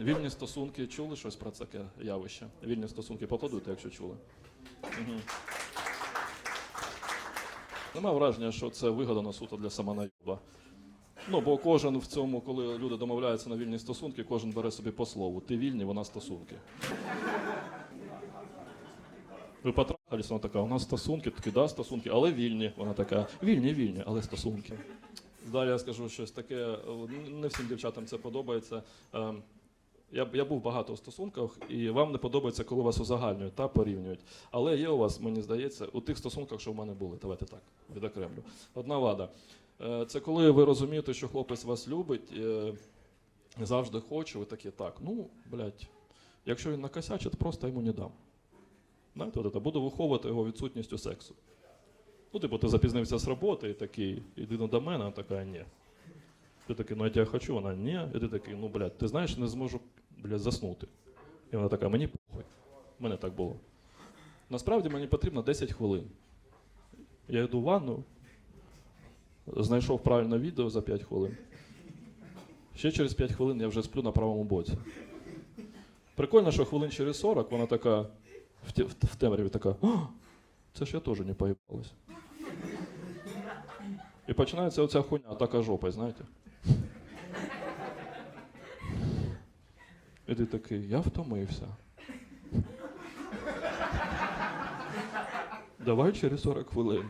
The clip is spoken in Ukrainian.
Вільні стосунки чули щось про таке явище? Вільні стосунки поплодуйте, якщо чули. Угу. Нема враження, що це вигадано суто для самонайоба. Ну, бо кожен в цьому, коли люди домовляються на вільні стосунки, кожен бере собі по слову. Ти вільний, вона стосунки. Ви потрахались, вона така, у нас стосунки, такі, да, стосунки, але вільні. Вона така, вільні, вільні, але стосунки. Далі я скажу щось таке, не всім дівчатам це подобається. Я, я був багато у стосунках, і вам не подобається, коли вас узагальнюють та порівнюють. Але є у вас, мені здається, у тих стосунках, що в мене були. Давайте так, відокремлю. Одна вада. Е, Це коли ви розумієте, що хлопець вас любить, е, завжди хоче, ви такі, так, ну, блядь, якщо він накосячить, просто йому не дам. Знаєте, от це, буду виховувати його відсутністю сексу. Ну, типу, ти запізнився з роботи і такий, іди до мене, вона така, ні. Ти такий, ну я тебе хочу, вона ні. І ти такий, ну блядь, ти знаєш, не зможу блядь, заснути. І вона така, мені похуй. У мене так було. Насправді мені потрібно 10 хвилин. Я йду в ванну, знайшов правильне відео за 5 хвилин. Ще через 5 хвилин я вже сплю на правому боці. Прикольно, що хвилин через 40 вона така в, те- в, в темряві така. «О, це ж я теж не поїбалась. І починається оця хуйня, така жопа, знаєте. І ти такий, я втомився. Давай через 40 хвилин.